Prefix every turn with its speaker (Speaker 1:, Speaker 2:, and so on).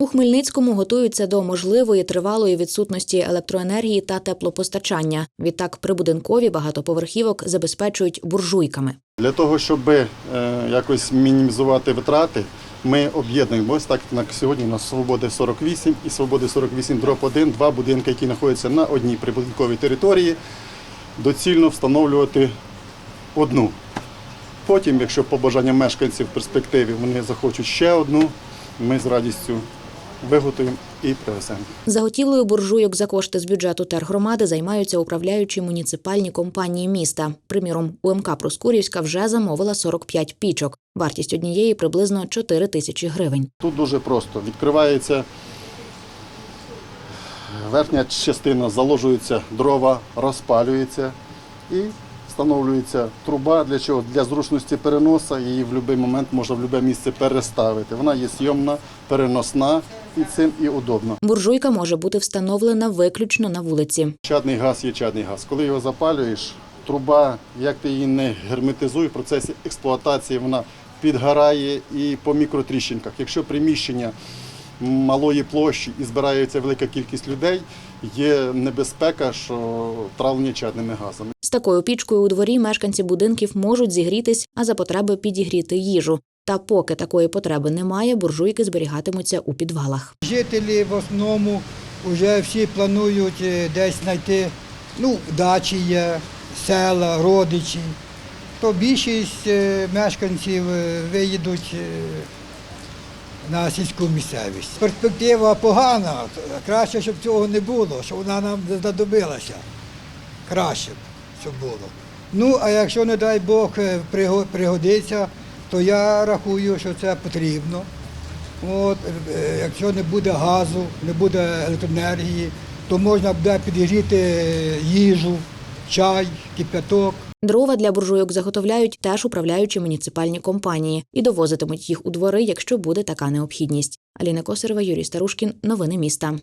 Speaker 1: У Хмельницькому готуються до можливої тривалої відсутності електроенергії та теплопостачання. Відтак прибудинкові багатоповерхівок забезпечують буржуйками.
Speaker 2: Для того, щоб е, якось мінімізувати витрати, ми об'єднуємо ось так на сьогодні на Свободи 48 і Свободи 48 дроб 1, два будинки, які знаходяться на одній прибудинковій території, доцільно встановлювати одну. Потім, якщо по бажанням мешканців в перспективі вони захочуть ще одну, ми з радістю виготуємо і привеземо.
Speaker 1: Заготівлею буржуйок за кошти з бюджету тергромади займаються управляючі муніципальні компанії міста. Приміром, УМК Проскурівська вже замовила 45 пічок. Вартість однієї приблизно 4 тисячі гривень.
Speaker 2: Тут дуже просто. Відкривається верхня частина, заложується дрова, розпалюється і встановлюється труба. Для чого? Для зручності переносу. Її в будь-який момент можна в будь-яке місце переставити. Вона є зйомна, переносна і цим і удобно.
Speaker 1: Буржуйка може бути встановлена виключно на вулиці.
Speaker 2: Чадний газ є чадний газ. Коли його запалюєш, труба, як ти її не герметизуй, в процесі експлуатації вона підгорає і по мікротріщинках. Якщо приміщення малої площі і збирається велика кількість людей, є небезпека, що травлення чадними газами.
Speaker 1: З такою пічкою у дворі мешканці будинків можуть зігрітись, а за потреби підігріти їжу. Та поки такої потреби немає, буржуйки зберігатимуться у підвалах.
Speaker 3: Жителі в основному вже всі планують е, десь знайти ну, дачі є, села, родичі. То більшість е, мешканців е, виїдуть на сільську місцевість. Перспектива погана, краще, щоб цього не було, щоб вона нам знадобилася. Краще щоб було. Ну, а якщо, не дай Бог, е, пригодиться, то я рахую, що це потрібно. От, е, якщо не буде газу, не буде електроенергії, то можна буде підігріти їжу, чай, кипяток.
Speaker 1: Дрова для буржуйок заготовляють теж управляючі муніципальні компанії і довозитимуть їх у двори, якщо буде така необхідність. Аліна Косарова, Юрій Старушкін. Новини міста.